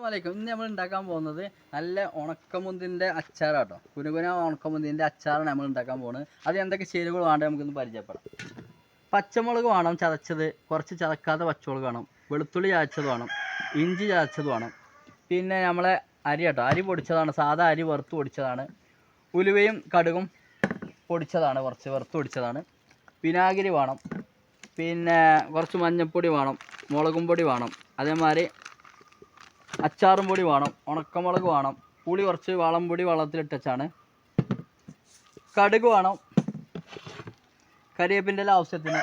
അസ്സലാമലൈക്കും. ഇന്ന് നമ്മൾ ഉണ്ടാക്കാൻ പോകുന്നത് നല്ല ഉണക്കമുന്തിന്റെ അച്ചാറാട്ടോ. കുനുകുന ഉണക്കമുന്തിന്റെ അച്ചാറാണ് നമ്മൾ ഉണ്ടാക്കാൻ പോകുന്നത്. അത് എന്തൊക്കെ ചേരുവകൾ വേണ്ടത് നമുക്കൊന്ന് പരിചയപ്പെടാം. പച്ചമുളക് വേണം ചതച്ചത് കുറച്ച് ചതക്കാത്ത പച്ചമുളക് വേണം. വെളുത്തുള്ളി ചതച്ചത് വേണം ഇഞ്ചി ചതച്ചത് വേണം. പിന്നെ നമ്മളെ അരി കേട്ടോ. അരി പൊടിച്ചതാണ് സാധാ അരി വറുത്ത് പൊടിച്ചതാണ്. ഉലുവയും കടുകും പൊടിച്ചതാണ് കുറച്ച് വറുത്ത് പൊടിച്ചതാണ്. വിനാഗിരി വേണം. പിന്നെ കുറച്ച് മഞ്ഞൾപ്പൊടി വേണം മുളകും പൊടി വേണം. അതേമാതിരി അച്ചാറും പൊടി വേണം ഉണക്കമുളക് വേണം പുളി കുറച്ച് വളം പൊടി വെള്ളത്തിലിട്ടാണ് കടുക് വേണം കരിവേപ്പിന്റെ എല്ലാം ആവശ്യത്തിന്.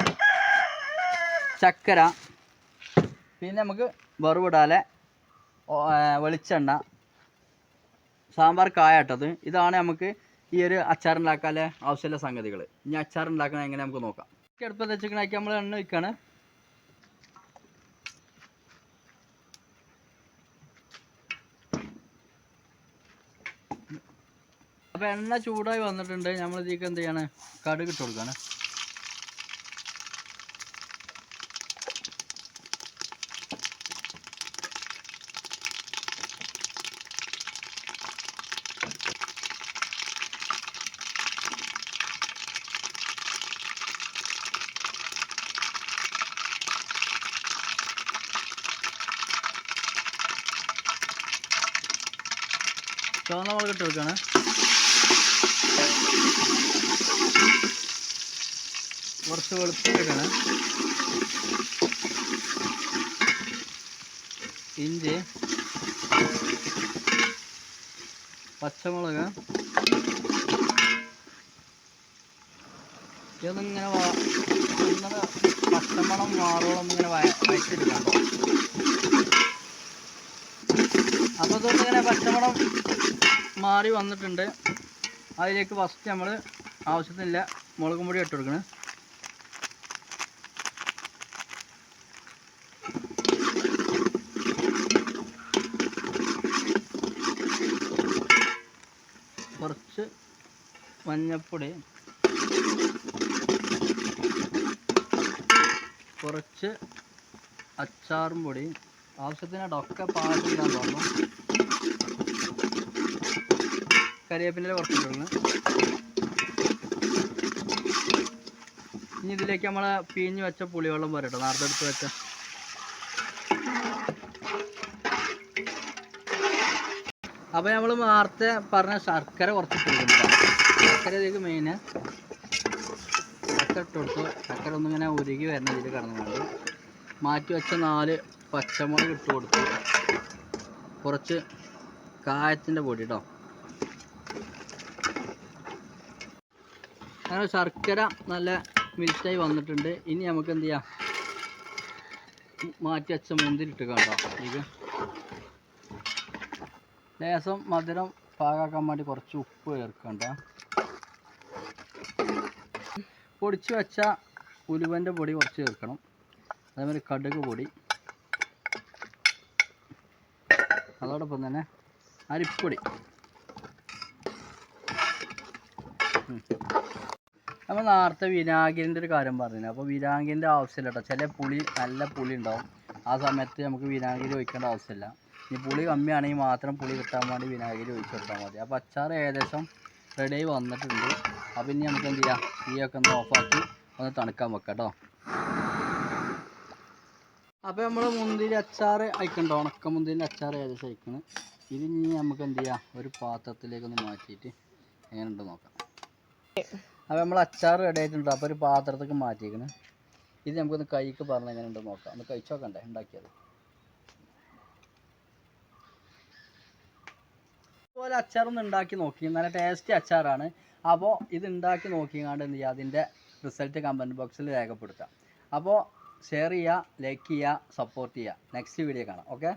ചക്കര പിന്നെ നമുക്ക് വറുവിടാലെ വെളിച്ചെണ്ണ സാമ്പാർ കായട്ടത്. ഇതാണ് നമുക്ക് ഈ ഒരു അച്ചാർ ഉണ്ടാക്കാനുള്ള ആവശ്യമുള്ള സംഗതികൾ ഇനി അച്ചാർ ഉണ്ടാക്കണം എങ്ങനെ നമുക്ക് നോക്കാം. അടുപ്പത്ത് വെച്ചിക്കണാക്കി നമ്മൾ എണ്ണ വയ്ക്കുകയാണ് അപ്പോൾ എണ്ണ ചൂടായി വന്നിട്ടുണ്ട്. നമ്മൾ ഇതിലേക്ക് എന്ത് ചെയ്യാണ്? കടുക് ഇട്ട് കൊടുക്കുകയാണ് ചുവന്ന മുളക് ഇട്ട് കൊടുക്കുകയാണ് കുറച്ച് വെളുത്തുള്ളിയാണ്. ഇഞ്ചി പച്ചമുളക് ഇതൊന്നിങ്ങനെ ഒന്നത് പച്ചമണം മാറോളം ഇങ്ങനെ വയ വയറ്റിരിക്കാം അപ്പോൾ ഇതൊന്നിങ്ങനെ പച്ചമണം മാറി വന്നിട്ടുണ്ട്. അതിലേക്ക് ഫസ്റ്റ് നമ്മൾ ആവശ്യത്തിനില്ല മുളകും പൊടി ഇട്ട് കൊടുക്കണം. കുറച്ച് മഞ്ഞപ്പൊടി കുറച്ച് അച്ചാറും പൊടി ആവശ്യത്തിനായിട്ടൊക്കെ പാകത്തിലാൻ തോന്നുന്നു കരിവേപ്പിന്റെ കുറച്ചിട്ടുണ്ട്. ഇനി ഇതിലേക്ക് നമ്മൾ പിഴിഞ്ഞ് വെച്ച പുളിവെള്ളം പോരട്ടോ നേരത്തെ എടുത്ത് വെച്ച അപ്പോൾ നമ്മൾ നേരത്തെ പറഞ്ഞ ശർക്കര കുറച്ച് ശർക്കര ഇതിലേക്ക് മെയിന് ശർക്കര ഇട്ട് കൊടുത്തു. ശർക്കര ഒന്നിങ്ങനെ ഉരുകി വരുന്ന ഇതിൽ കിടന്നുകൊണ്ട് മാറ്റി വെച്ച നാല് പച്ചമുളക് ഇട്ട് കൊടുത്തു. കുറച്ച് കായത്തിന്റെ പൊടി കേട്ടോ അങ്ങനെ ശർക്കര നല്ല മിൽറ്റായി വന്നിട്ടുണ്ട്. ഇനി നമുക്ക് എന്ത് ചെയ്യാം? മാറ്റി വെച്ച മുന്തിരി ഇട്ട് കേട്ടോ. ഇത് ലേസം മധുരം പാകാക്കാൻ വേണ്ടി കുറച്ച് ഉപ്പ് ചേർക്കണ്ട. പൊടിച്ച് വെച്ച ഉലുവന്റെ പൊടി കുറച്ച് ചേർക്കണം. അതേമാതിരി കടുക് പൊടി. അതോടൊപ്പം തന്നെ അരിപ്പൊടി. നമ്മൾ നേരത്തെ വിനാഗിരിന്റെ ഒരു കാര്യം പറഞ്ഞു അപ്പോൾ വിനാഗിരിന്റെ ആവശ്യമില്ല കേട്ടോ ചില പുളി നല്ല പുളി ഉണ്ടാവും. ആ സമയത്ത് നമുക്ക് വിനാഗിരി ഒഴിക്കേണ്ട ആവശ്യമില്ല. ഇനി പുളി കമ്മിയാണെങ്കിൽ മാത്രം പുളി കിട്ടാൻ വേണ്ടി വിനാഗിരി ഒഴിച്ചു കൊടുത്താൽ മതി. അപ്പോൾ അച്ചാർ ഏകദേശം റെഡി വന്നിട്ടുണ്ട്. അപ്പോൾ ഇനി നമുക്ക് എന്ത് ചെയ്യാം? തീയൊക്കെ ഒന്ന് ഓഫാക്കി ഒന്ന് തണുക്കാൻ വെക്കാം കേട്ടോ. അപ്പോൾ നമ്മൾ മുന്തിരി അച്ചാർ അയക്കണ്ട? ഉണക്ക മുന്തിരി അച്ചാർ ഏകദേശം അയക്കണം. ഇനി നമുക്ക് എന്ത് ചെയ്യാം? ഒരു പാത്രത്തിലേക്കൊന്ന് മാറ്റിയിട്ട് എങ്ങനെ എങ്ങനെയുണ്ട് നോക്കാം. അപ്പോൾ നമ്മൾ അച്ചാർ റെഡി ആയിട്ടുണ്ട്. അപ്പോൾ ഒരു പാത്രത്തേക്ക് മാറ്റിയേക്കണ്. ഇത് നമുക്കൊന്ന് കൈക്ക് പറഞ്ഞ് എങ്ങനെ ഉണ്ടോ നോക്കാം. ഒന്ന് കഴിച്ചു നോക്കണ്ടേ? ഉണ്ടാക്കിയത്. ഇതുപോലെ അച്ചാറൊന്ന് ഉണ്ടാക്കി നോക്കി. നല്ല ടേസ്റ്റി അച്ചാറാണ്. അപ്പോൾ ഇത് ഉണ്ടാക്കി നോക്കിയാണ്ട് എന്ത് ചെയ്യുക അതിന്റെ റിസൾട്ട് കമന്റ് ബോക്സിൽ രേഖപ്പെടുത്താം. അപ്പോൾ ഷെയർ ചെയ്യുക ലൈക്ക് ചെയ്യുക സപ്പോർട്ട് ചെയ്യുക നെക്സ്റ്റ് വീഡിയോ കാണാം. ഓക്കെ